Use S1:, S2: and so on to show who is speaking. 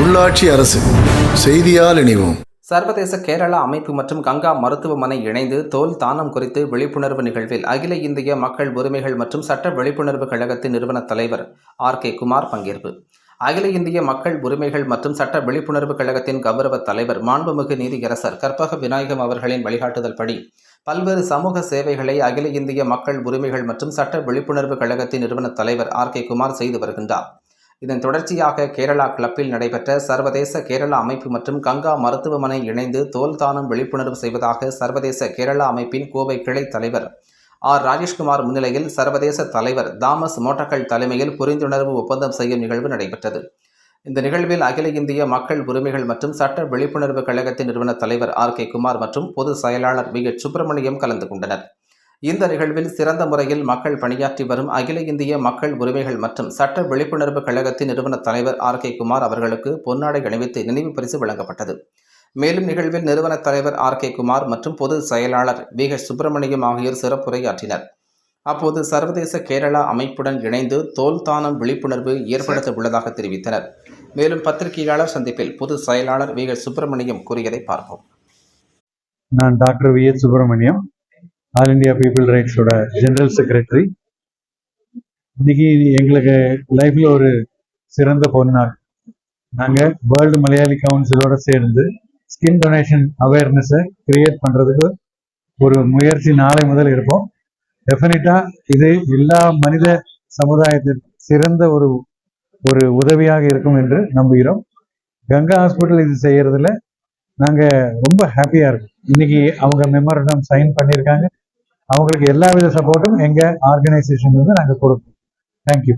S1: உள்ளாட்சி அரசு செய்தியால் இணைவோம்.
S2: சர்வதேச கேரளா அமைப்பு மற்றும் கங்கா மருத்துவமனை இணைந்து தோல் தானம் குறித்து விழிப்புணர்வு நிகழ்வில் அகில இந்திய மக்கள் உரிமைகள் மற்றும் சட்ட விழிப்புணர்வு கழகத்தின் நிறுவன தலைவர் ஆர். கே. குமார் பங்கேற்பு. அகில இந்திய மக்கள் உரிமைகள் மற்றும் சட்ட விழிப்புணர்வு கழகத்தின் கௌரவ தலைவர் மாண்புமிகு நீதியரசர் கற்பக விநாயகம் அவர்களின் வழிகாட்டுதல் படி பல்வேறு சமூக சேவைகளை அகில இந்திய மக்கள் உரிமைகள் மற்றும் சட்ட விழிப்புணர்வு கழகத்தின் நிறுவன தலைவர் ஆர். கே. குமார் செய்து வருகின்றார். இதன் தொடர்ச்சியாக கேரளா கிளப்பில் நடைபெற்ற சர்வதேச கேரளா அமைப்பு மற்றும் கங்கா மருத்துவமனை இணைந்து தோல் தானம் விழிப்புணர்வு செய்வதாக சர்வதேச கேரளா அமைப்பின் கோவை கிளை தலைவர் ஆர். ராஜேஷ்குமார் முன்னிலையில் சர்வதேச தலைவர் தாமஸ் மோட்டக்கல் தலைமையில் புரிந்துணர்வு ஒப்பந்தம் செய்யும் நிகழ்வு நடைபெற்றது. இந்த நிகழ்வில் அகில இந்திய மக்கள் உரிமைகள் மற்றும் சட்ட விழிப்புணர்வு கழகத்தின் நிறுவன தலைவர் ஆர். கே. குமார் மற்றும் பொதுச் செயலாளர் வி. எச். சுப்பிரமணியம் கலந்து கொண்டனர். இந்த நிகழ்வில் சிறந்த முறையில் மக்கள் பணியாற்றி வரும் அகில இந்திய மக்கள் உரிமைகள் மற்றும் சட்ட விழிப்புணர்வு கழகத்தின் நிறுவன தலைவர் ஆர் கே குமார் அவர்களுக்கு பொன்னாடை அணிவித்து நினைவு பரிசு வழங்கப்பட்டது. மேலும் நிகழ்வில் நிறுவன தலைவர் ஆர் கே குமார் மற்றும் பொது செயலாளர் வி ஹெச் சுப்பிரமணியம் ஆகியோர் சிறப்புரையாற்றினர். அப்போது சர்வதேச கேரளா அமைப்புடன் இணைந்து தோல் தானம் விழிப்புணர்வு ஏற்படுத்த உள்ளதாக தெரிவித்தனர். மேலும் பத்திரிகையாளர் சந்திப்பில் பொது செயலாளர் வி ஹெச் சுப்பிரமணியம் கூறியதை பார்ப்போம்.
S3: நான் doctor V S Subramaniam. All India people ரைட்ஸோட general secretary இன்னைக்கு எங்களுக்கு லைஃப்ல ஒரு சிறந்த பொன்னாள் நாங்கள் வேர்ல்டு மலையாளி கவுன்சிலோட சேர்ந்து ஸ்கின் டொனேஷன் அவேர்னஸை கிரியேட் பண்ணுறதுக்கு ஒரு முயற்சி நாளை முதல் இருப்போம் டெஃபினட்டாக இது எல்லா மனித சமுதாயத்திற்கு சிறந்த ஒரு ஒரு உதவியாக இருக்கும் என்று நம்புகிறோம். கங்கா ஹாஸ்பிட்டல் இது செய்கிறதுல நாங்கள் ரொம்ப ஹாப்பியாக இருக்கோம். இன்னைக்கு அவங்க மெமரண்டம் சைன் பண்ணியிருக்காங்க அவங்களுக்கு எல்லா வித சப்போர்ட்டும் எங்க ஆர்கனைசேஷன் வந்து நாங்க கொடுப்போம். தேங்க்யூ